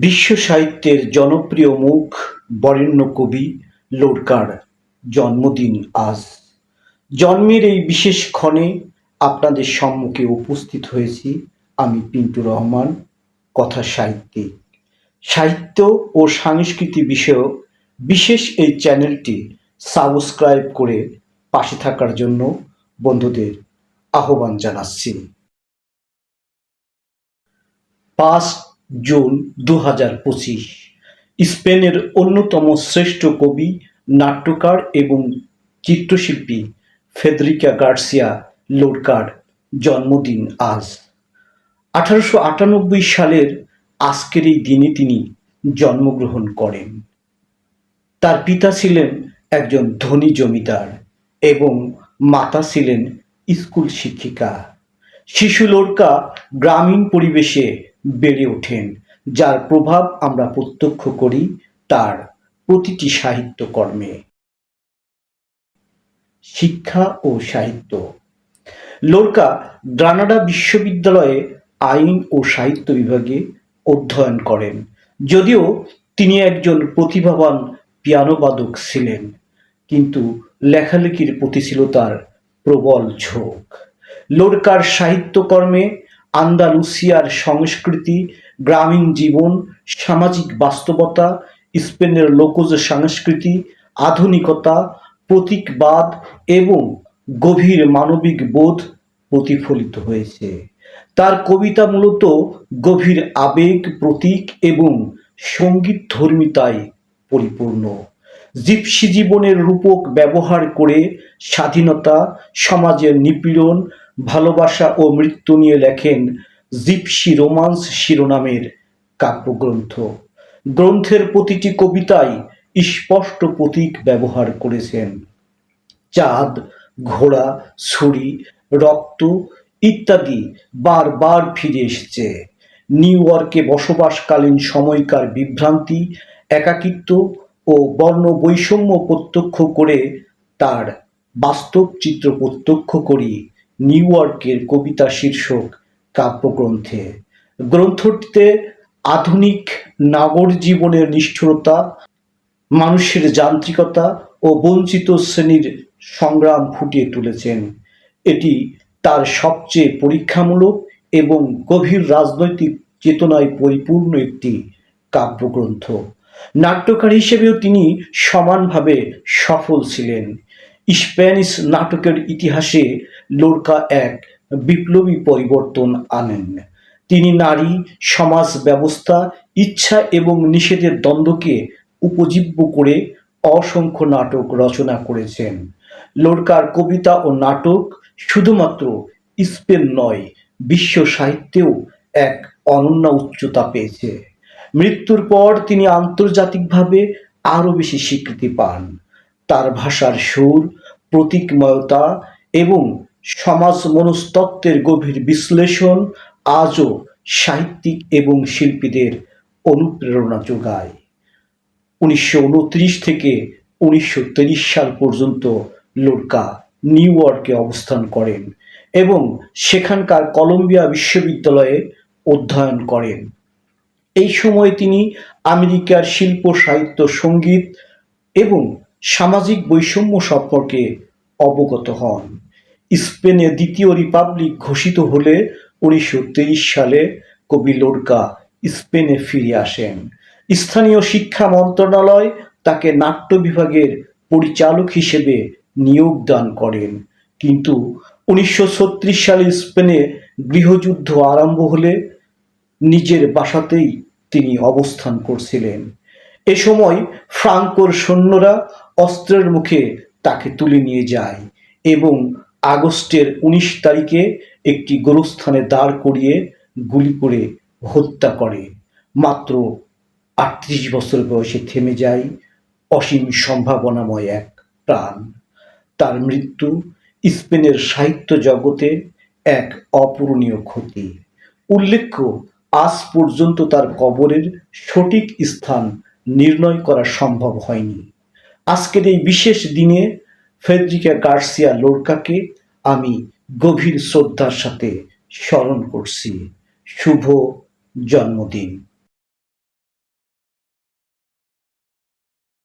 বিশ্ব সাহিত্যের জনপ্রিয় মুখ বরেণ্য কবি লোরকার জন্মদিন আজ। জন্মের এই বিশেষ ক্ষণে আপনাদের সম্মুখে উপস্থিত হয়েছি আমি পিন্টু রহমান, কথা সাহিত্যিক। সাহিত্য ও সংস্কৃতি বিষয়ক বিশেষ এই চ্যানেলটি সাবস্ক্রাইব করে পাশে থাকার জন্য বন্ধুদের আহ্বান জানাচ্ছি। পাঁচ জুন দু হাজার পঁচিশ। স্পেনের অন্যতম শ্রেষ্ঠ কবি, নাট্যকার এবং চিত্রশিল্পী ফেদরিকা গার্সিয়া লোরকার জন্মদিন আজ। আঠারোশো আটানব্বই সালের আজকের এই দিনে তিনি জন্মগ্রহণ করেন। তার পিতা ছিলেন একজন ধনী জমিদার এবং মাতা ছিলেন স্কুল শিক্ষিকা। শিশু লোরকা গ্রামীণ পরিবেশে বেড়ে ওঠেন, যার প্রভাব আমরা প্রত্যক্ষ করি তার প্রতিটি সাহিত্যকর্মে। শিক্ষা ও সাহিত্য। লোরকা গ্রানাডা বিশ্ববিদ্যালয়ে আইন ও সাহিত্য বিভাগে অধ্যয়ন করেন, যদিও তিনি একজন প্রতিভাবান পিয়ানোবাদক ছিলেন, কিন্তু লেখালেখির প্রতি ছিল তার প্রবল ঝোঁক। লোরকার সাহিত্যকর্মে আন্দালুসিয়ার সংস্কৃতি, গ্রামীণ জীবন, সামাজিক বাস্তবতা, স্পেনের লোকজ সংস্কৃতি, আধুনিকতা, প্রতীকবাদ এবং গভীর মানবিক বোধ প্রতিফলিত হয়েছে। তার কবিতা মূলত গভীর আবেগ, প্রতীক এবং সংগীত ধর্মিতায় পরিপূর্ণ। জিপসি জীবনের রূপক ব্যবহার করে স্বাধীনতা, সমাজের নিপীড়ন ভালোবাসা ও মৃত্যু নিয়ে লেখেন জিপসি রোমান্স শিরোনামের কাব্যগ্রন্থ। গ্রন্থের প্রতিটি কবিতায় স্পষ্ট প্রতীক ব্যবহার করেছেন। চাঁদ, ঘোড়া, ছুরি, রক্ত ইত্যাদি বারবার ফিরে এসেছে। নিউ ইয়র্কে বসবাসকালীন সময়কার বিভ্রান্তি, একাকিত্ব ও বর্ণ বৈষম্য প্রত্যক্ষ করে তার বাস্তব চিত্র প্রত্যক্ষ করি। নিউ ইয়র্কের কবিতা শীর্ষক কাব্যগ্রন্থে। গ্রন্থটিতে আধুনিক নাগর জীবনের নিষ্ঠুরতা, মানুষের যান্ত্রিকতা ও বঞ্চিত শ্রেণির সংগ্রাম ফুটিয়ে তুলেছেন। এটি তার সবচেয়ে পরীক্ষামূলক এবং গভীর রাজনৈতিক চেতনায় পরিপূর্ণ একটি কাব্যগ্রন্থ। নাট্যকার হিসেবেও তিনি সমানভাবে সফল ছিলেন। স্প্যানিশ নাটকের ইতিহাসে লোরকা এক বিপ্লবী পরিবর্তন আনেন। তিনি নারী, সমাজ ব্যবস্থা, ইচ্ছা এবং নিষেধের দ্বন্দ্বকে উপজীব্য করে অসংখ্য নাটক রচনা করেছেন। লোরকার কবিতা ও নাটক শুধুমাত্র স্পেন নয়, বিশ্ব সাহিত্যেও এক অনন্য উচ্চতা পেয়েছে। মৃত্যুর পর তিনি আন্তর্জাতিকভাবে আরও বেশি স্বীকৃতি পান। তার ভাষার সুর, প্রতীকময়তা এবং সমাজ মনস্তত্ত্বের গভীর বিশ্লেষণ আজও সাহিত্যিক এবং শিল্পীদের অনুপ্রেরণা যোগায়। উনিশশো উনত্রিশ থেকে উনিশশো সাল পর্যন্ত লোরকা নিউ ইয়র্কে অবস্থান করেন এবং সেখানকার কলম্বিয়া বিশ্ববিদ্যালয়ে অধ্যয়ন করেন। এই সময় তিনি আমেরিকার শিল্প, সাহিত্য, সংগীত এবং সামাজিক বৈষম্য সম্পর্কে অবগত হন। স্পেনে দ্বিতীয় রিপাবলিক ঘোষিত হলে উনিশশো তেইশ সালে কবি লোরকা স্পেনে ফিরে আসেন। স্থানীয় শিক্ষা মন্ত্রণালয় তাকে নাট্য বিভাগের পরিচালক হিসেবে নিয়োগ দান করেন। কিন্তু উনিশশো ছত্রিশ সালে স্পেনে গৃহযুদ্ধ আরম্ভ হলে নিজের বাসাতেই তিনি অবস্থান করছিলেন। এ সময় ফ্রাঙ্কোর সৈন্যরা অস্ত্রের মুখে তাকে তুলে নিয়ে যায় এবং আগস্টের উনিশ তারিখে একটি গোরস্থানে দাঁড় করিয়ে গুলি করে হত্যা করে। মাত্র আটত্রিশ বছর বয়সে থেমে যায় অসীম সম্ভাবনাময় এক প্রাণ। তার মৃত্যু স্পেনের সাহিত্য জগতে এক অপূরণীয় ক্ষতি। উল্লেখ্য, আজ পর্যন্ত তার কবরের সঠিক স্থান নির্ণয় করা সম্ভব হয়নি। আজকের এই বিশেষ দিনে ফেদ্রিকা গার্সিয়া লোরকাকে আমি গভীর শ্রদ্ধার সাথে স্মরণ করছি। শুভ জন্মদিন।